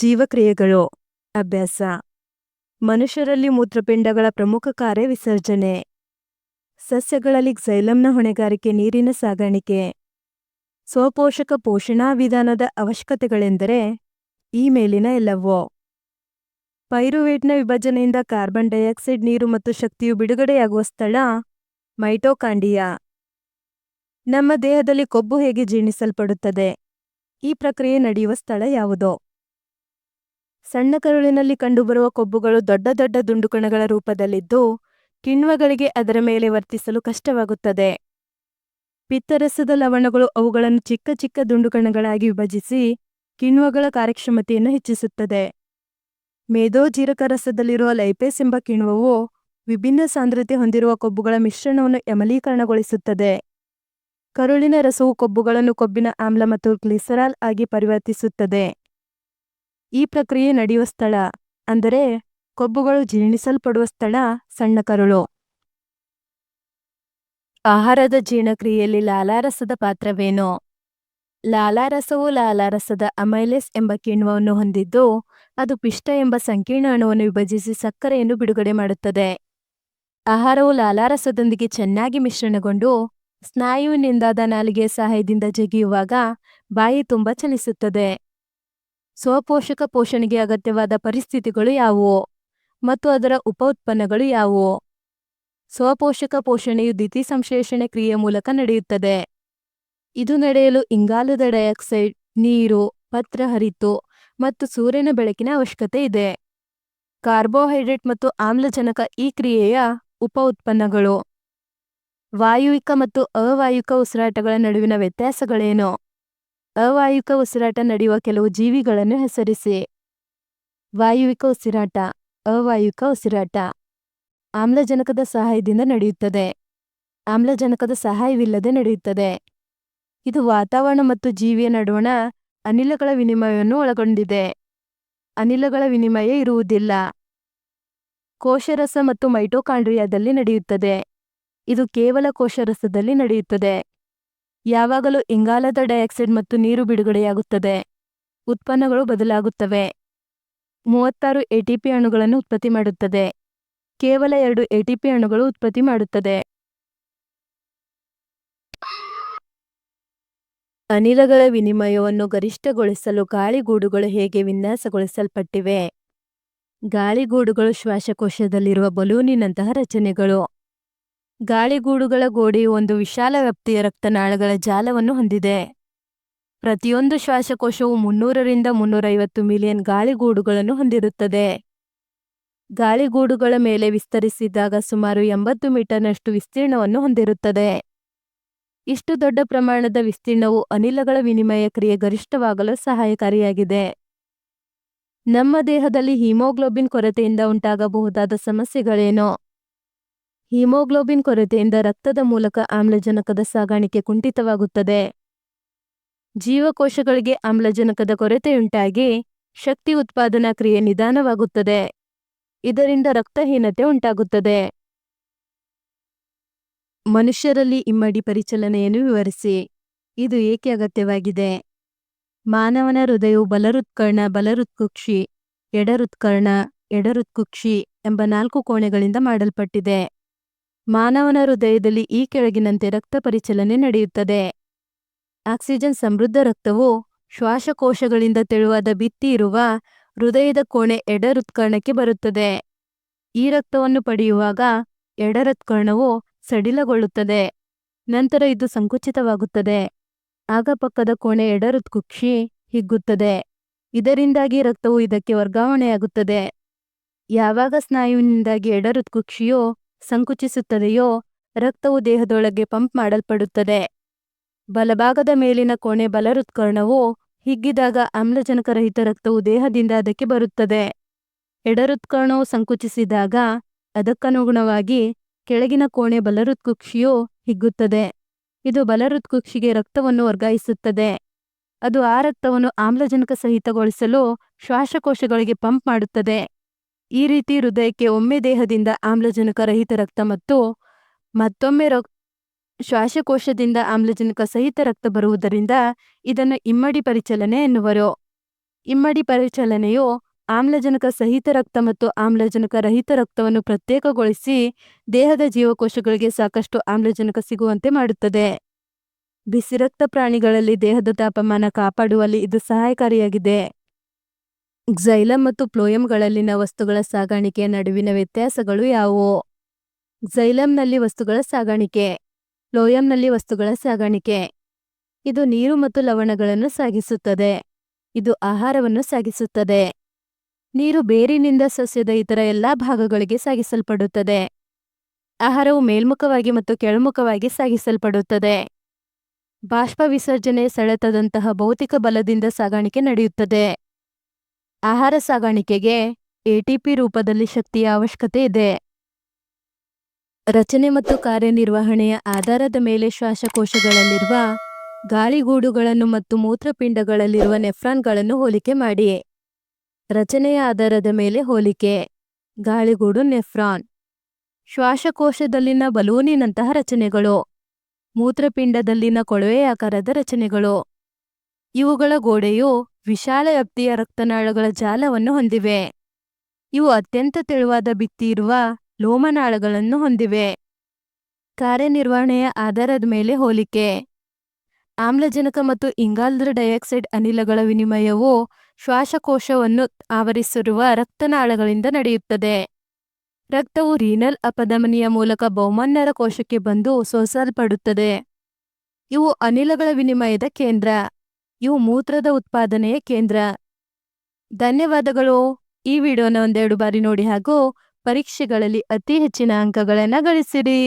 ಜೀವಕ್ರಿಯೆಗಳು. ಅಭ್ಯಾಸ. ಮನುಷ್ಯರಲ್ಲಿ ಮೂತ್ರಪಿಂಡಗಳ ಪ್ರಮುಖ ಕಾರ್ಯ ವಿಸರ್ಜನೆ. ಸಸ್ಯಗಳಲ್ಲಿ ಝೈಲಮ್ನ ಹೊಣೆಗಾರಿಕೆ, ನೀರಿನ ಸಾಗಾಣಿಕೆ. ಸ್ವಪೋಷಕ ಪೋಷಣಾ ವಿಧಾನದ ಅವಶ್ಯಕತೆಗಳೆಂದರೆ ಈ ಮೇಲಿನ ಎಲ್ಲವೋ. ಪೈರುವೇಟ್ನ ವಿಭಜನೆಯಿಂದ ಕಾರ್ಬನ್ ಡೈಆಕ್ಸೈಡ್, ನೀರು ಮತ್ತು ಶಕ್ತಿಯು ಬಿಡುಗಡೆಯಾಗುವ ಸ್ಥಳ ಮೈಟೋಕಾಂಡಿಯಾ ನಮ್ಮ ದೇಹದಲ್ಲಿ ಕೊಬ್ಬು ಹೇಗೆ ಜೀರ್ಣಿಸಲ್ಪಡುತ್ತದೆ? ಈ ಪ್ರಕ್ರಿಯೆ ನಡೆಯುವ ಸ್ಥಳ ಯಾವುದೋ? ಸಣ್ಣ ಕರುಳಿನಲ್ಲಿ ಕಂಡುಬರುವ ಕೊಬ್ಬುಗಳು ದೊಡ್ಡ ದೊಡ್ಡ ದುಂಡುಕಣಗಳ ರೂಪದಲ್ಲಿದ್ದು, ಕಿಣ್ವಗಳಿಗೆ ಅದರ ಮೇಲೆ ವರ್ತಿಸಲು ಕಷ್ಟವಾಗುತ್ತದೆ. ಪಿತ್ತರಸದ ಲವಣಗಳು ಅವುಗಳನ್ನು ಚಿಕ್ಕ ಚಿಕ್ಕ ದುಂಡುಕಣಗಳಾಗಿ ವಿಭಜಿಸಿ ಕಿಣ್ವಗಳ ಕಾರ್ಯಕ್ಷಮತೆಯನ್ನು ಹೆಚ್ಚಿಸುತ್ತದೆ. ಮೇದೋಜೀರಕ ರಸದಲ್ಲಿರುವ ಲೈಪೇಸ್ ಎಂಬ ಕಿಣ್ವವು ವಿಭಿನ್ನ ಸಾಂದ್ರತೆ ಹೊಂದಿರುವ ಕೊಬ್ಬುಗಳ ಮಿಶ್ರಣವನ್ನು ಅಮಲೀಕರಣಗೊಳಿಸುತ್ತದೆ ಕರುಳಿನ ರಸವು ಕೊಬ್ಬುಗಳನ್ನು ಕೊಬ್ಬಿನ ಆಮ್ಲ ಮತ್ತು ಗ್ಲಿಸರಾಲ್ ಆಗಿ ಪರಿವರ್ತಿಸುತ್ತದೆ. ಈ ಪ್ರಕ್ರಿಯೆ ನಡೆಯುವ ಸ್ಥಳ ಅಂದರೆ ಕೊಬ್ಬುಗಳು ಜೀರ್ಣಿಸಲ್ಪಡುವ ಸ್ಥಳ ಸಣ್ಣ ಕರುಳು. ಆಹಾರದ ಜೀರ್ಣಕ್ರಿಯೆಯಲ್ಲಿ ಲಾಲಾರಸದ ಪಾತ್ರವೇನು? ಲಾಲಾರಸವು ಲಾಲಾರಸದ ಅಮೈಲೇಸ್ ಎಂಬ ಕಿಣ್ವವನ್ನು ಹೊಂದಿದ್ದು, ಅದು ಪಿಷ್ಟ ಎಂಬ ಸಂಕೀರ್ಣ ಅಣುವನ್ನು ವಿಭಜಿಸಿ ಸಕ್ಕರೆಯನ್ನು ಬಿಡುಗಡೆ ಮಾಡುತ್ತದೆ. ಆಹಾರವು ಲಾಲಾರಸದೊಂದಿಗೆ ಚೆನ್ನಾಗಿ ಮಿಶ್ರಣಗೊಂಡು, ಸ್ನಾಯುವಿನಿಂದಾದ ನಾಲಿಗೆಯ ಸಹಾಯದಿಂದ ಜಗಿಯುವಾಗ ಬಾಯಿ ತುಂಬ ಚಲಿಸುತ್ತದೆ. ಸ್ವಪೋಷಕ ಪೋಷಣೆಗೆ ಅಗತ್ಯವಾದ ಪರಿಸ್ಥಿತಿಗಳು ಯಾವುವು? ಮತ್ತು ಅದರ ಉಪ ಉತ್ಪನ್ನಗಳು ಯಾವುವು? ಸ್ವಪೋಷಕ ಪೋಷಣೆಯು ದ್ಯುತಿಸಂಶ್ಲೇಷಣೆ ಕ್ರಿಯೆ ಮೂಲಕ ನಡೆಯುತ್ತದೆ. ಇದು ನಡೆಯಲು ಇಂಗಾಲದ ಡೈಆಕ್ಸೈಡ್, ನೀರು, ಪತ್ರ ಹರಿತು ಮತ್ತು ಸೂರ್ಯನ ಬೆಳಕಿನ ಅವಶ್ಯಕತೆ ಇದೆ. ಕಾರ್ಬೋಹೈಡ್ರೇಟ್ ಮತ್ತು ಆಮ್ಲಜನಕ ಈ ಕ್ರಿಯೆಯ ಉಪ ಉತ್ಪನ್ನಗಳು ವಾಯುವಿಕ ಮತ್ತು ಅವಾಯುವಿಕ ಉಸಿರಾಟಗಳ ನಡುವಿನ ವ್ಯತ್ಯಾಸಗಳೇನು? ಅವಾಯುಕ ಉಸಿರಾಟ ನಡೆಯುವ ಕೆಲವು ಜೀವಿಗಳನ್ನು ಹೆಸರಿಸಿ. ವಾಯುವಿಕ ಉಸಿರಾಟ, ಅವಾಯುಕ ಉಸಿರಾಟ. ಆಮ್ಲಜನಕದ ಸಹಾಯದಿಂದ ನಡೆಯುತ್ತದೆ. ಆಮ್ಲಜನಕದ ಸಹಾಯವಿಲ್ಲದೆ ನಡೆಯುತ್ತದೆ. ಇದು ವಾತಾವರಣ ಮತ್ತು ಜೀವಿಯ ನಡುವಣ ಅನಿಲಗಳ ವಿನಿಮಯವನ್ನು ಒಳಗೊಂಡಿದೆ. ಅನಿಲಗಳ ವಿನಿಮಯ ಇರುವುದಿಲ್ಲ. ಕೋಶರಸ ಮತ್ತು ಮೈಟೋಕಾಂಡ್ರಿಯಾದಲ್ಲಿ ನಡೆಯುತ್ತದೆ. ಇದು ಕೇವಲ ಕೋಶರಸದಲ್ಲಿ ನಡೆಯುತ್ತದೆ. ಯಾವಾಗಲೂ ಇಂಗಾಲದ ಡೈಆಕ್ಸೈಡ್ ಮತ್ತು ನೀರು ಬಿಡುಗಡೆಯಾಗುತ್ತದೆ. ಉತ್ಪನ್ನಗಳು ಬದಲಾಗುತ್ತವೆ. ಮೂವತ್ತಾರು ಎಟಿಪಿ ಅಣುಗಳನ್ನು ಉತ್ಪತ್ತಿ ಮಾಡುತ್ತದೆ. ಕೇವಲ ಎರಡು ಎಟಿಪಿ ಅಣುಗಳು ಉತ್ಪತ್ತಿ ಮಾಡುತ್ತದೆ. ಅನಿಲಗಳ ವಿನಿಮಯವನ್ನು ಗರಿಷ್ಠಗೊಳಿಸಲು ಗಾಳಿಗೂಡುಗಳು ಹೇಗೆ ವಿನ್ಯಾಸಗೊಳಿಸಲ್ಪಟ್ಟಿವೆ? ಗಾಳಿಗೂಡುಗಳು ಶ್ವಾಸಕೋಶದಲ್ಲಿರುವ ಬಲೂನಿನಂತಹ ರಚನೆಗಳು. ಗಾಳಿಗೂಡುಗಳ ಗೋಡೆಯು ಒಂದು ವಿಶಾಲ ವ್ಯಾಪ್ತಿಯ ರಕ್ತನಾಳಗಳ ಜಾಲವನ್ನು ಹೊಂದಿದೆ. ಪ್ರತಿಯೊಂದು ಶ್ವಾಸಕೋಶವು ಮುನ್ನೂರರಿಂದ ಮುನ್ನೂರೈವತ್ತು ಮಿಲಿಯನ್ ಗಾಳಿಗೂಡುಗಳನ್ನು ಹೊಂದಿರುತ್ತದೆ. ಗಾಳಿಗೂಡುಗಳ ಮೇಲೆ ವಿಸ್ತರಿಸಿದಾಗ ಸುಮಾರು ಎಂಬತ್ತು ಮೀಟರ್ನಷ್ಟು ವಿಸ್ತೀರ್ಣವನ್ನು ಹೊಂದಿರುತ್ತದೆ. ಇಷ್ಟು ದೊಡ್ಡ ಪ್ರಮಾಣದ ವಿಸ್ತೀರ್ಣವು ಅನಿಲಗಳ ವಿನಿಮಯ ಕ್ರಿಯೆ ಗರಿಷ್ಠವಾಗಲು ಸಹಾಯಕಾರಿಯಾಗಿದೆ. ನಮ್ಮ ದೇಹದಲ್ಲಿ ಹಿಮೋಗ್ಲೋಬಿನ್ ಕೊರತೆಯಿಂದ ಉಂಟಾಗಬಹುದಾದ ಸಮಸ್ಯೆಗಳೇನು? ಹಿಮೋಗ್ಲೋಬಿನ್ ಕೊರತೆಯಿಂದ ರಕ್ತದ ಮೂಲಕ ಆಮ್ಲಜನಕದ ಸಾಗಾಣಿಕೆ ಕುಂಠಿತವಾಗುತ್ತದೆ. ಜೀವಕೋಶಗಳಿಗೆ ಆಮ್ಲಜನಕದ ಕೊರತೆಯುಂಟಾಗಿ ಶಕ್ತಿ ಉತ್ಪಾದನಾ ಕ್ರಿಯೆ ನಿಧಾನವಾಗುತ್ತದೆ. ಇದರಿಂದ ರಕ್ತಹೀನತೆ ಉಂಟಾಗುತ್ತದೆ. ಮನುಷ್ಯರಲ್ಲಿ ಇಮ್ಮಡಿ ಪರಿಚಲನೆಯನ್ನು ವಿವರಿಸಿ. ಇದು ಏಕೆ ಅಗತ್ಯವಾಗಿದೆ? ಮಾನವನ ಹೃದಯವು ಬಲರುತ್ಕರ್ಣ, ಬಲರುತ್ಕುಕ್ಷಿ, ಎಡರುತ್ಕರ್ಣ, ಎಡರುತ್ಕುಕ್ಷಿ ಎಂಬ ನಾಲ್ಕು ಕೋಣೆಗಳಿಂದ ಮಾಡಲ್ಪಟ್ಟಿದೆ. ಮಾನವನ ಹೃದಯದಲ್ಲಿ ಈ ಕೆಳಗಿನಂತೆ ರಕ್ತ ಪರಿಚಲನೆ ನಡೆಯುತ್ತದೆ. ಆಕ್ಸಿಜನ್ ಸಮೃದ್ಧ ರಕ್ತವು ಶ್ವಾಸಕೋಶಗಳಿಂದ ತೆಳುವಾದ ಭಿತ್ತಿ ಇರುವ ಹೃದಯದ ಕೋಣೆ ಎಡರುತ್ಕರ್ಣಕ್ಕೆ ಬರುತ್ತದೆ. ಈ ರಕ್ತವನ್ನು ಪಡೆಯುವಾಗ ಎಡರುತ್ಕರ್ಣವು ಸಡಿಲಗೊಳ್ಳುತ್ತದೆ. ನಂತರ ಇದು ಸಂಕುಚಿತವಾಗುತ್ತದೆ. ಆಗ ಪಕ್ಕದ ಕೋಣೆ ಎಡರುತ್ಕುಕ್ಷಿ ಹಿಗ್ಗುತ್ತದೆ. ಇದರಿಂದಾಗಿ ರಕ್ತವು ಇದಕ್ಕೆ ವರ್ಗಾವಣೆಯಾಗುತ್ತದೆ. ಯಾವಾಗ ಸ್ನಾಯುವಿನಿಂದಾಗಿ ಎಡರುತ್ಕುಕ್ಷಿಯು ಸಂಕುಚಿಸುತ್ತದೆಯೋ, ರಕ್ತವು ದೇಹದೊಳಗೆ ಪಂಪ್ ಮಾಡಲ್ಪಡುತ್ತದೆ. ಬಲಭಾಗದ ಮೇಲಿನ ಕೋಣೆ ಬಲರುತ್ಕರ್ಣವು ಹಿಗ್ಗಿದಾಗ ಆಮ್ಲಜನಕರಹಿತ ರಕ್ತವು ದೇಹದಿಂದ ಅದಕ್ಕೆ ಬರುತ್ತದೆ. ಎಡರುತ್ಕರ್ಣವು ಸಂಕುಚಿಸಿದಾಗ ಅದಕ್ಕನುಗುಣವಾಗಿ ಕೆಳಗಿನ ಕೋಣೆ ಬಲರುತ್ಕುಕ್ಷಿಯು ಹಿಗ್ಗುತ್ತದೆ. ಇದು ಬಲರುತ್ಕುಕ್ಷಿಗೆ ರಕ್ತವನ್ನು ವರ್ಗಾಯಿಸುತ್ತದೆ. ಅದು ಆ ರಕ್ತವನ್ನು ಆಮ್ಲಜನಕ ಸಹಿತಗೊಳಿಸಲು ಶ್ವಾಸಕೋಶಗಳಿಗೆ ಪಂಪ್ ಮಾಡುತ್ತದೆ. ಈ ರೀತಿ ಹೃದಯಕ್ಕೆ ಒಮ್ಮೆ ದೇಹದಿಂದ ಆಮ್ಲಜನಕ ರಹಿತ ರಕ್ತ ಮತ್ತು ಮತ್ತೊಮ್ಮೆ ರಕ್ ಶ್ವಾಸಕೋಶದಿಂದ ಆಮ್ಲಜನಕ ಸಹಿತ ರಕ್ತ ಬರುವುದರಿಂದ ಇದನ್ನು ಇಮ್ಮಡಿ ಪರಿಚಲನೆ ಎನ್ನುವರು. ಇಮ್ಮಡಿ ಪರಿಚಲನೆಯು ಆಮ್ಲಜನಕ ಸಹಿತ ರಕ್ತ ಮತ್ತು ಆಮ್ಲಜನಕ ರಹಿತ ರಕ್ತವನ್ನು ಪ್ರತ್ಯೇಕಗೊಳಿಸಿ ದೇಹದ ಜೀವಕೋಶಗಳಿಗೆ ಸಾಕಷ್ಟು ಆಮ್ಲಜನಕ ಸಿಗುವಂತೆ ಮಾಡುತ್ತದೆ. ಬಿಸಿರಕ್ತ ಪ್ರಾಣಿಗಳಲ್ಲಿ ದೇಹದ ತಾಪಮಾನ ಕಾಪಾಡುವಲ್ಲಿ ಇದು ಸಹಾಯಕಾರಿಯಾಗಿದೆ. ಝೈಲಮ್ ಮತ್ತು ಪ್ಲೋಯಂಗಳಲ್ಲಿನ ವಸ್ತುಗಳ ಸಾಗಾಣಿಕೆಯ ನಡುವಿನ ವ್ಯತ್ಯಾಸಗಳು ಯಾವುವು? ಝೈಲಂನಲ್ಲಿ ವಸ್ತುಗಳ ಸಾಗಾಣಿಕೆ, ಪ್ಲೋಯಂನಲ್ಲಿ ವಸ್ತುಗಳ ಸಾಗಾಣಿಕೆ. ಇದು ನೀರು ಮತ್ತು ಲವಣಗಳನ್ನು ಸಾಗಿಸುತ್ತದೆ. ಇದು ಆಹಾರವನ್ನು ಸಾಗಿಸುತ್ತದೆ. ನೀರು ಬೇರಿನಿಂದ ಸಸ್ಯದ ಇತರ ಎಲ್ಲಾ ಭಾಗಗಳಿಗೆ ಸಾಗಿಸಲ್ಪಡುತ್ತದೆ. ಆಹಾರವು ಮೇಲ್ಮುಖವಾಗಿ ಮತ್ತು ಕೆಳಮುಖವಾಗಿ ಸಾಗಿಸಲ್ಪಡುತ್ತದೆ. ಬಾಷ್ಪ ವಿಸರ್ಜನೆ ಸೆಳೆತದಂತಹ ಭೌತಿಕ ಬಲದಿಂದ ಸಾಗಾಣಿಕೆ ನಡೆಯುತ್ತದೆ. ಆಹಾರ ಸಾಗಾಣಿಕೆಗೆ ಎಟಿಪಿ ರೂಪದಲ್ಲಿ ಶಕ್ತಿಯ ಅವಶ್ಯಕತೆ ಇದೆ. ರಚನೆ ಮತ್ತು ಕಾರ್ಯನಿರ್ವಹಣೆಯ ಆಧಾರದ ಮೇಲೆ ಶ್ವಾಸಕೋಶಗಳಲ್ಲಿರುವ ಗಾಳಿಗೂಡುಗಳನ್ನು ಮತ್ತು ಮೂತ್ರಪಿಂಡಗಳಲ್ಲಿರುವ ನೆಫ್ರಾನ್ಗಳನ್ನು ಹೋಲಿಕೆ ಮಾಡಿ. ರಚನೆಯ ಆಧಾರದ ಮೇಲೆ ಹೋಲಿಕೆ. ಗಾಳಿಗೂಡು, ನೆಫ್ರಾನ್. ಶ್ವಾಸಕೋಶದಲ್ಲಿನ ಬಲೂನಿನಂತಹ ರಚನೆಗಳು. ಮೂತ್ರಪಿಂಡದಲ್ಲಿನ ಕೊಳವೆಯಾಕಾರದ ರಚನೆಗಳು. ಇವುಗಳ ಗೋಡೆಯು ವಿಶಾಲ ವ್ಯಾಪ್ತಿಯ ರಕ್ತನಾಳಗಳ ಜಾಲವನ್ನು ಹೊಂದಿವೆ. ಇವು ಅತ್ಯಂತ ತೆಳುವಾದ ಬಿತ್ತಿರುವ ಲೋಮನಾಳಗಳನ್ನು ಹೊಂದಿವೆ. ಕಾರ್ಯನಿರ್ವಹಣೆಯ ಆಧಾರದ ಮೇಲೆ ಹೋಲಿಕೆ. ಆಮ್ಲಜನಕ ಮತ್ತು ಇಂಗಾಲದ ಡೈಆಕ್ಸೈಡ್ ಅನಿಲಗಳ ವಿನಿಮಯವು ಶ್ವಾಸಕೋಶವನ್ನು ಆವರಿಸಿರುವ ರಕ್ತನಾಳಗಳಿಂದ ನಡೆಯುತ್ತದೆ. ರಕ್ತವು ರೀನಲ್ ಅಪಧಮನಿಯ ಮೂಲಕ ಬಹುಮನ್ನರ ಕೋಶಕ್ಕೆ ಬಂದು ಸೋಸಲ್ಪಡುತ್ತದೆ. ಇವು ಅನಿಲಗಳ ವಿನಿಮಯದ ಕೇಂದ್ರ. ಇವು ಮೂತ್ರದ ಉತ್ಪಾದನೆಯ ಕೇಂದ್ರ. ಧನ್ಯವಾದಗಳು. ಈ ವಿಡಿಯೋನ ಒಂದೆರಡು ಬಾರಿ ನೋಡಿ ಹಾಗೂ ಪರೀಕ್ಷೆಗಳಲ್ಲಿ ಅತಿ ಹೆಚ್ಚಿನ ಅಂಕಗಳನ್ನು ಗಳಿಸಿರಿ.